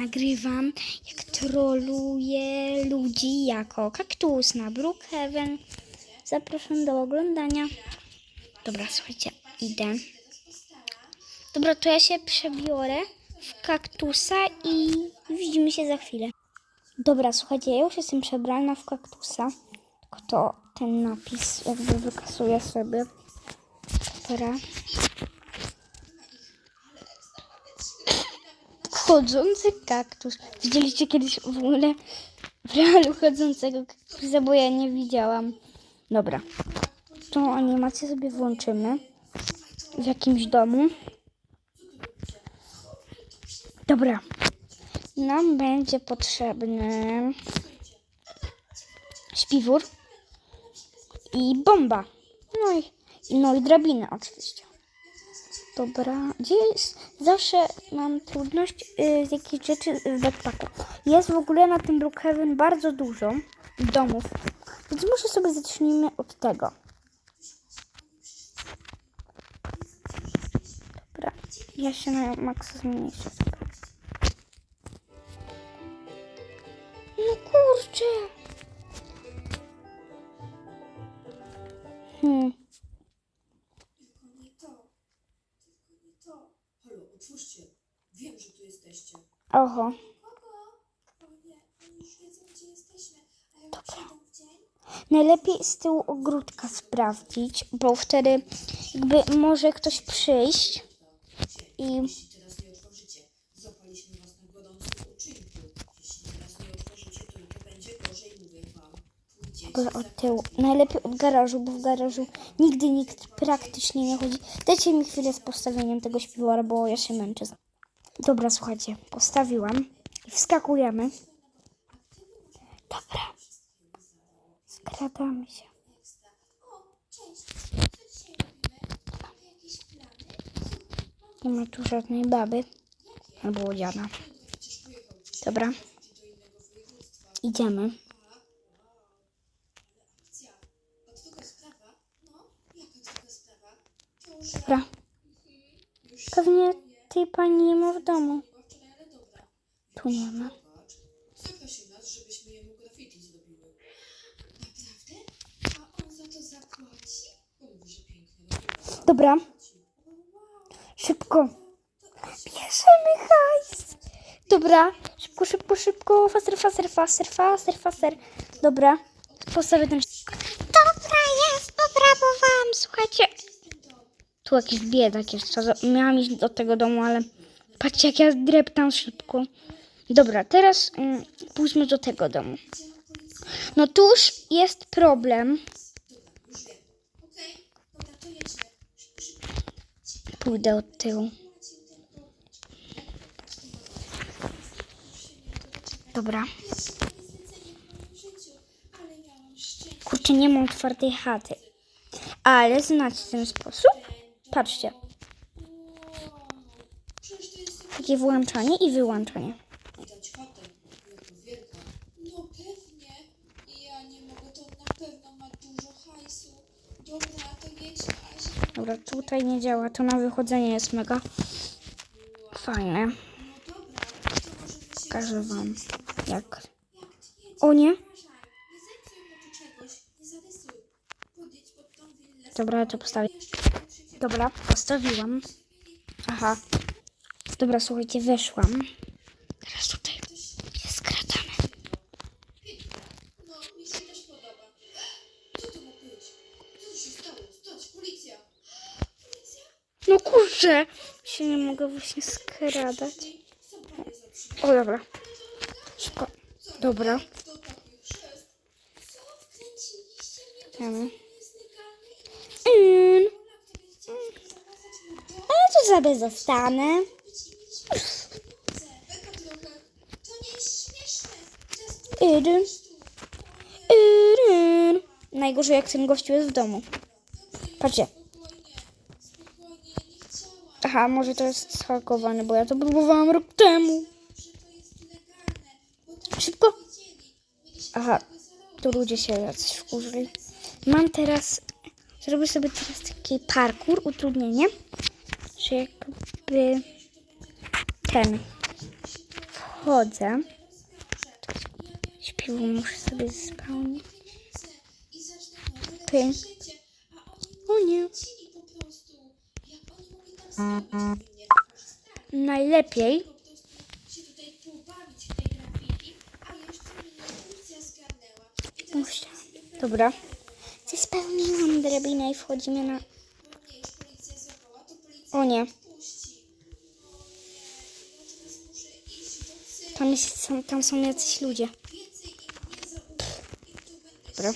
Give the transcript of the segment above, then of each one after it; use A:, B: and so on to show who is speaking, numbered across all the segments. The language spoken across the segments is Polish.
A: Nagrywam, jak troluję ludzi jako kaktus na Brookhaven. Zapraszam do oglądania. Dobra, słuchajcie, idę. Dobra, to ja się przebiorę w kaktusa i widzimy się za chwilę. Dobra, słuchajcie, ja już jestem przebrana w kaktusa. Tylko to ten napis jakby wykasuję sobie. Dobra. Chodzący kaktus. Widzieliście kiedyś w ogóle w realu chodzącego kaktusa, bo ja nie widziałam. Dobra. Tą animację sobie włączymy w jakimś domu. Dobra. Nam będzie potrzebny śpiwór i bomba. No i, no i drabina oczywiście. Dobra, jest? Zawsze mam trudność y, z jakichś rzeczy w backpacku. Jest w ogóle na tym Brookhaven bardzo dużo domów, więc może sobie zacznijmy od tego. Dobra, ja się na maksa zmniejszę. No kurczę. Hmm.
B: Tylko nie to. Tylko nie to. Halo, otwórzcie. Wiem, że tu jesteście.
A: Oho.
B: Kogo? O nie, oni już wiedzą, gdzie jesteśmy. A jak przyjdą w dzień?
A: Najlepiej z tyłu ogródka sprawdzić, bo wtedy jakby może ktoś przyjść i Dobra, od tyłu. Najlepiej od garażu, bo w garażu nigdy nikt praktycznie nie chodzi. Dajcie mi chwilę z postawieniem tego śpiwora, bo ja się męczę. Dobra, słuchajcie, postawiłam i wskakujemy. Dobra. Skradamy się. Nie ma tu żadnej baby. Albo
B: gdzieś
A: Dobra, idziemy.
B: Akcja. A to taka sprawa? No, jaka taka sprawa? To, że
A: Dobra.
B: już
A: Tej pani nie ma w domu. Tu nie ma.
B: Żebyśmy zrobiły. Naprawdę? A on za to zapłaci?
A: Dobra, szybko. Bierzemy hajs. Dobra, szybko, szybko, szybko. Faster, faster, faster, faster, faster. Dobra, postawię ten... Dobra, jest, poprawowałam, słuchajcie. Tu jakiś biedak jeszcze. Miałam iść do tego domu, ale patrzcie jak ja dreptam szybko. Dobra, teraz mm, pójdźmy do tego domu. No tuż jest problem. Pójdę od tyłu. Dobra. Kurczę, nie mam otwartej chaty. Ale znacie ten sposób? Patrzcie. Takie włączanie i wyłączanie.
B: Dobra,
A: tutaj nie działa. To na wychodzenie jest mega fajne. Pokażę wam jak. O nie? Dobra, to postawię. Dobra, postawiłam. Aha. Dobra, słuchajcie, weszłam. Teraz tutaj się skradamy.
B: No, mi się też podoba. Co to ma być? Co się stało? Stać, policja! Policja?
A: No kurczę, się nie mogę właśnie skradać. O, dobra. Szybko. Dobra.
B: To taki Tu.
A: Yryn. Najgorzej jak ten gościu jest w domu. Patrzcie. Aha, może to jest schakowane, bo ja to próbowałam rok temu. Szybko. Aha, tu ludzie się jacyś wkurzyli. Mam teraz, zrobię sobie teraz taki parkour, utrudnienie, że jakby ten, chodzę. Śpiwu muszę sobie spełnić.
B: Oni
A: O nie. Najlepiej Dobra. Spełniłam drabinę i wchodzimy na...
B: do cyrku.
A: Tam, jest, tam są jacyś ludzie.
B: Nie
A: Dobra.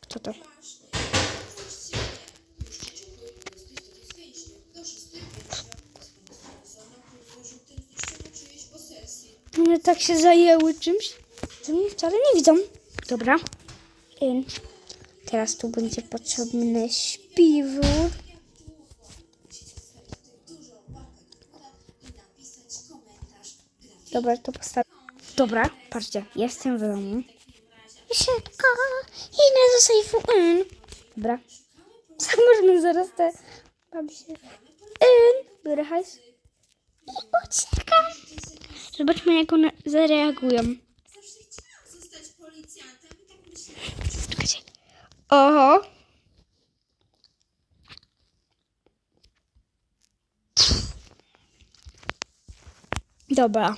A: Kto to? One tak się zajęły czymś, że mnie wcale nie widzą. Dobra. Teraz tu będzie potrzebny śpiwór. Dobra, to postawię. Dobra, patrzcie, jestem w domu. Szybko, idę do sejfu. In. Dobra. Co możemy zaraz te... Się. In. Biorę hajs. I uciekam. Zobaczmy, jak one zareagują.
B: Zawsze chciałam zostać policjantem i myślałam, że
A: Czekajcie. Oho. Dobra.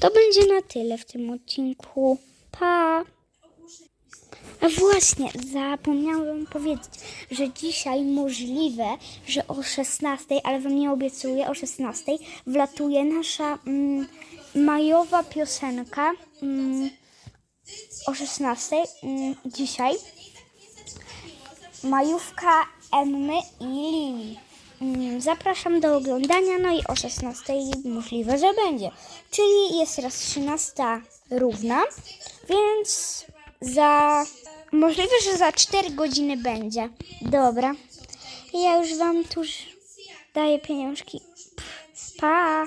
A: To będzie na tyle w tym odcinku. Pa! A właśnie, zapomniałam powiedzieć, że dzisiaj możliwe, że o 16, ale wam nie obiecuję, o 16 wlatuje nasza mm, majowa piosenka. Mm, o 16 mm, dzisiaj majówka Emmy i Lili. Mm, Zapraszam do oglądania, no i o 16 możliwe, że będzie. Czyli jest raz 13 równa, więc za możliwe, że za 4 godziny będzie. Dobra. Ja już wam tu daję pieniążki. Pa!